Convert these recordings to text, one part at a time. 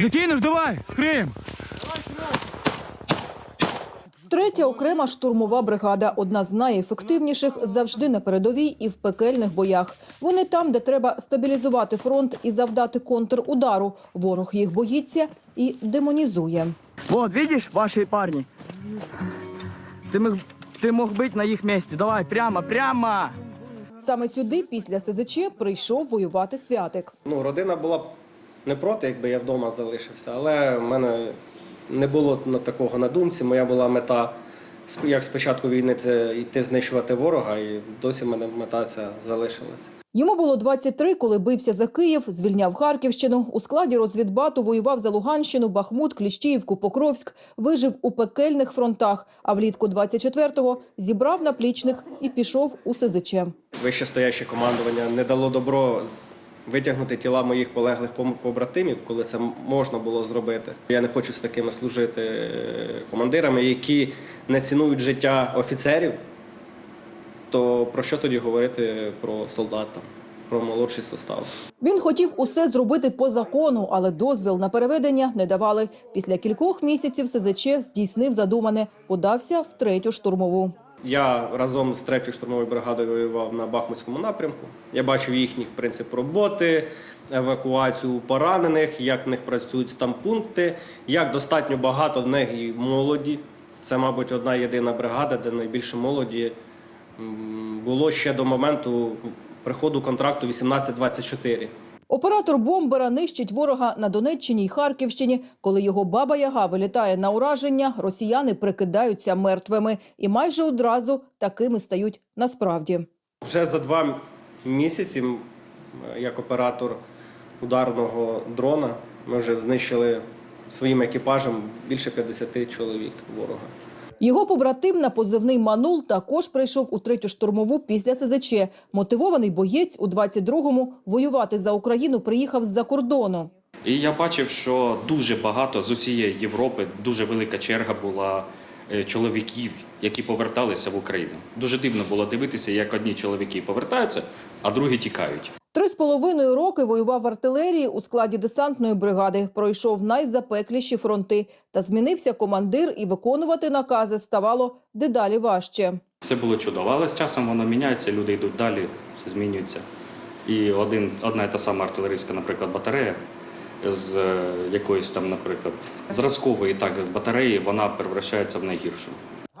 Закинеш, давай, Крим! Третя окрема штурмова бригада одна з найефективніших завжди на передовій і в пекельних боях. Вони там, де треба стабілізувати фронт і завдати контрудару. Ворог їх боїться і демонізує. Вот, видишь, ваши парни? Ты мог, ты мог быть на их месте. Давай, прямо, прямо! Саме сюди після СЗЧ прийшов воювати святик. Ну, родина була б не проти, якби я вдома залишився, але в мене не було на такого на думці. Моя була мета, як з початку війни, це йти знищувати ворога, і досі в мене мета ця залишилася. Йому було 23, коли бився за Київ, звільняв Харківщину. У складі розвідбату воював за Луганщину, Бахмут, Кліщіївку, Покровськ. Вижив у пекельних фронтах. А влітку 24-го зібрав наплічник і пішов у СЗЧ. Вище стояще командування не дало добро витягнути тіла моїх полеглих побратимів, коли це можна було зробити. Я не хочу з такими служити е, командирами, які не цінують життя офіцерів. То про що тоді говорити про солдата, про молодший состав? Він хотів усе зробити по закону, але дозвіл на переведення не давали. Після кількох місяців СЗЧ здійснив задумане, подався в третю штурмову. Я разом з 3 штурмовою бригадою воював на Бахмутському напрямку. Я бачив їхній принцип роботи, евакуацію поранених, як в них працюють там пункти, як достатньо багато в них і молоді. Це, мабуть, одна єдина бригада, де найбільше молоді було ще до моменту приходу контракту 18-24. Оператор бомбера нищить ворога на Донеччині й Харківщині. Коли його баба Яга вилітає на ураження, росіяни прикидаються мертвими і майже одразу такими стають насправді. Вже за два місяці, як оператор ударного дрона, ми вже знищили своїм екіпажем більше 50 чоловік ворога. Його побратим на позивний Манул також прийшов у третю штурмову після СЗЧ. Мотивований боєць у 22-му воювати за Україну приїхав з-за кордону. І я бачив, що дуже багато з усієї Європи, дуже велика черга була е, чоловіків, які поверталися в Україну. Дуже дивно було дивитися, як одні чоловіки повертаються, а другі тікають. Три з половиною роки воював в артилерії у складі десантної бригади. Пройшов найзапекліші фронти. Та змінився командир і виконувати накази ставало дедалі важче. Це було чудово, але з часом воно міняється, люди йдуть далі, все змінюється. І один, одна і та сама артилерійська, наприклад, батарея з е, якоїсь там, наприклад, зразкової так батареї, вона перевращається в найгіршу.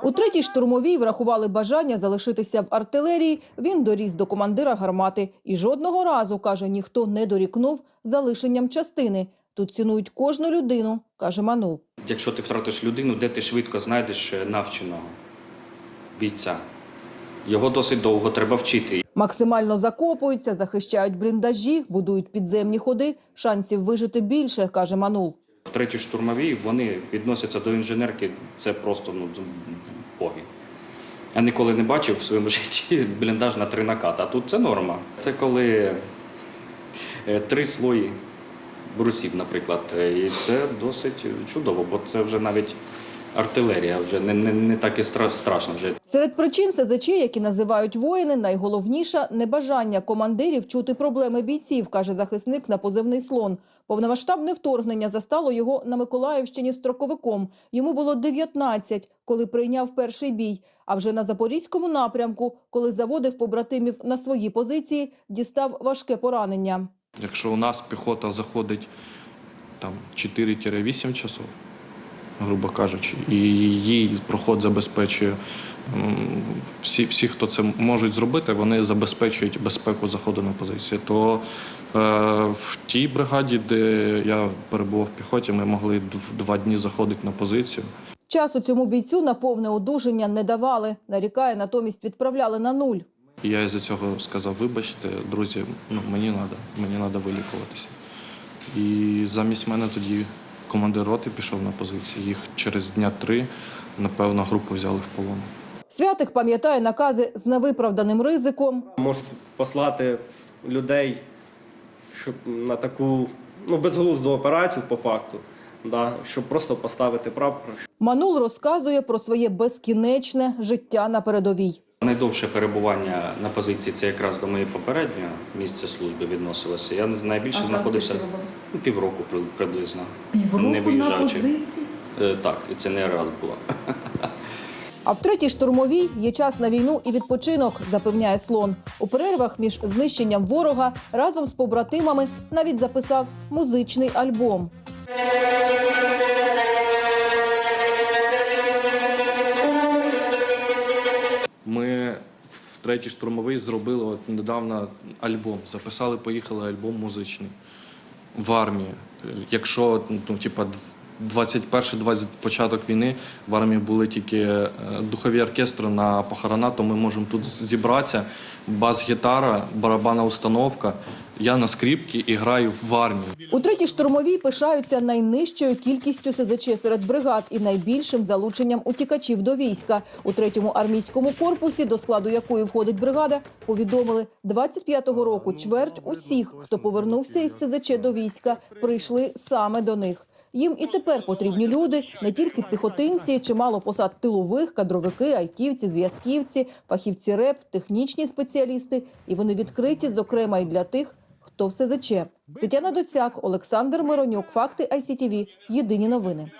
У третій штурмовій врахували бажання залишитися в артилерії. Він доріс до командира гармати. І жодного разу, каже, ніхто не дорікнув залишенням частини. Тут цінують кожну людину, каже Манул. Якщо ти втратиш людину, де ти швидко знайдеш е, навченого бійця? Його досить довго треба вчити. Максимально закопуються, захищають бліндажі, будують підземні ходи. Шансів вижити більше, каже Манул. В третій штурмовій вони відносяться до інженерки, це просто ну, боги. Я ніколи не бачив в своєму житті бліндаж на три наката. А тут це норма. Це коли е, три слої брусів, наприклад. Е, І це досить чудово, бо це вже навіть артилерія, вже не, не, не так і стра- страшно вже. Серед причин СЗЧ, які називають воїни, найголовніша небажання командирів чути проблеми бійців, каже захисник на позивний слон. Повномасштабне вторгнення застало його на Миколаївщині строковиком. Йому було 19, коли прийняв перший бій. А вже на запорізькому напрямку, коли заводив побратимів на свої позиції, дістав важке поранення. Якщо у нас піхота заходить там 4-8 часов, грубо кажучи, і її проход забезпечує всі, всі, хто це можуть зробити, вони забезпечують безпеку заходу на позиції. То е, в тій бригаді, де я перебував в піхоті, ми могли дв- два дні заходити на позицію. Часу цьому бійцю на повне одужання не давали. Нарікає, натомість відправляли на нуль. Я із-за цього сказав: вибачте, друзі, ну мені треба, мені треба вилікуватися. І замість мене тоді командир роти пішов на позиції. Їх через дня три, напевно, групу взяли в полон. Святик пам'ятає накази з невиправданим ризиком. Можу послати людей щоб на таку ну, безглузду операцію по факту, да, щоб просто поставити прапор, Манул розказує про своє безкінечне життя на передовій. Найдовше перебування на позиції це якраз до моєї попереднього місця служби відносилося. Я найбільше знаходився ну, півроку при- приблизно. не виїжджаючи. Е, Так, і це не раз було. А в третій штурмовій є час на війну і відпочинок, запевняє слон. У перервах між знищенням ворога разом з побратимами навіть записав музичний альбом. Ми в третій штурмовий зробили от недавно альбом. Записали, поїхали альбом музичний в армії. Якщо ну, типа 21-20 початок війни в армії були тільки е, духові оркестри на похорона, то ми можемо тут зібратися. Бас-гітара, барабанна установка. Я на скрипці і граю в армії. У третій штурмовій пишаються найнижчою кількістю СЗЧ серед бригад і найбільшим залученням утікачів до війська. У третьому армійському корпусі, до складу якої входить бригада, повідомили 25-го року чверть усіх, хто повернувся із СЗЧ до війська, прийшли саме до них. Їм і тепер потрібні люди, не тільки піхотинці, чимало посад тилових, кадровики, айтівці, зв'язківці, фахівці РЕП, технічні спеціалісти. І вони відкриті, зокрема, і для тих, хто все заче. Тетяна Доцяк, Олександр Миронюк, Факти ICTV. Єдині новини.